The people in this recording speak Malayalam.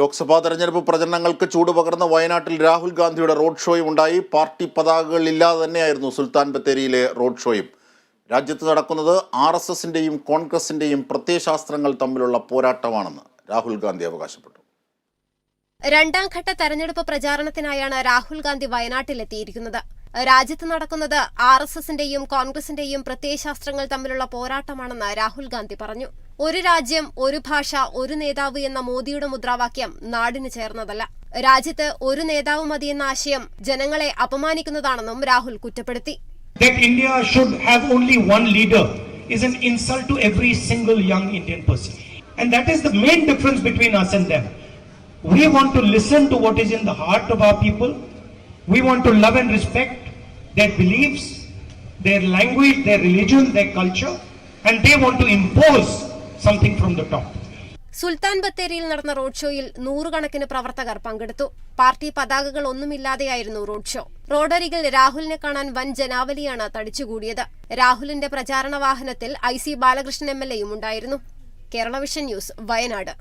ലോക്സഭാ തെരഞ്ഞെടുപ്പ് പ്രചരണങ്ങൾക്ക് ചൂടുപകർന്ന വയനാട്ടിൽ രാഹുൽ ഗാന്ധിയുടെ റോഡ് ഷോയും ഉണ്ടായി. പാർട്ടി പതാകകൾ പതാകകളില്ലാതെ തന്നെയായിരുന്നു സുൽത്താൻ ബത്തേരിയിലെ റോഡ് ഷോയും. രാജ്യത്ത് നടക്കുന്നത് ആർ എസ് എസിന്റെയും കോൺഗ്രസിന്റെയും പ്രത്യയശാസ്ത്രങ്ങൾ തമ്മിലുള്ള പോരാട്ടമാണെന്ന് രാഹുൽ ഗാന്ധി അവകാശപ്പെട്ടു. രണ്ടാം ഘട്ട തെരഞ്ഞെടുപ്പ് പ്രചാരണത്തിനായാണ് രാഹുൽ ഗാന്ധി വയനാട്ടിലെത്തിയിരിക്കുന്നത്. രാജ്യത്ത് നടക്കുന്നത് ആർ എസ് എസിന്റെയും കോൺഗ്രസിന്റെയും പ്രത്യയശാസ്ത്രങ്ങൾ തമ്മിലുള്ള പോരാട്ടമാണെന്ന് രാഹുൽ ഗാന്ധി പറഞ്ഞു. ഒരു രാജ്യം ഒരു ഭാഷ ഒരു നേതാവ് എന്ന മോദിയുടെ മുദ്രാവാക്യം നാടിന് ചേർന്നതല്ല രാജ്യത്ത് ഒരു നേതാവ് മതി എന്ന ആശയം ജനങ്ങളെ അപമാനിക്കുന്നതാണെന്നും രാഹുൽ കുറ്റപ്പെടുത്തി is an insult to every single young Indian person. And that is the main difference between us and them. We want to listen to what is in the heart of our people. We want to love and respect their beliefs, their language, their religion, their culture, and they want to impose something from the top Sultan ബത്തേരിയിൽ നടന്ന റോഡ് ഷോയിൽ നൂറുകണക്കിന് പ്രവർത്തകർ പങ്കെടുത്തു. പാർട്ടി പതാകകൾ ഒന്നുമില്ലാതെയായിരുന്നു റോഡ് ഷോ. റോഡരികിൽ രാഹുലിനെ കാണാൻ വൻ ജനാവലിയാണ് തടിച്ചുകൂടിയത്. രാഹുലിന്റെ പ്രചാരണ വാഹനത്തിൽ I C Balakrishnan M L എയും ഉണ്ടായിരുന്നു. Kerala vision news Wayanad.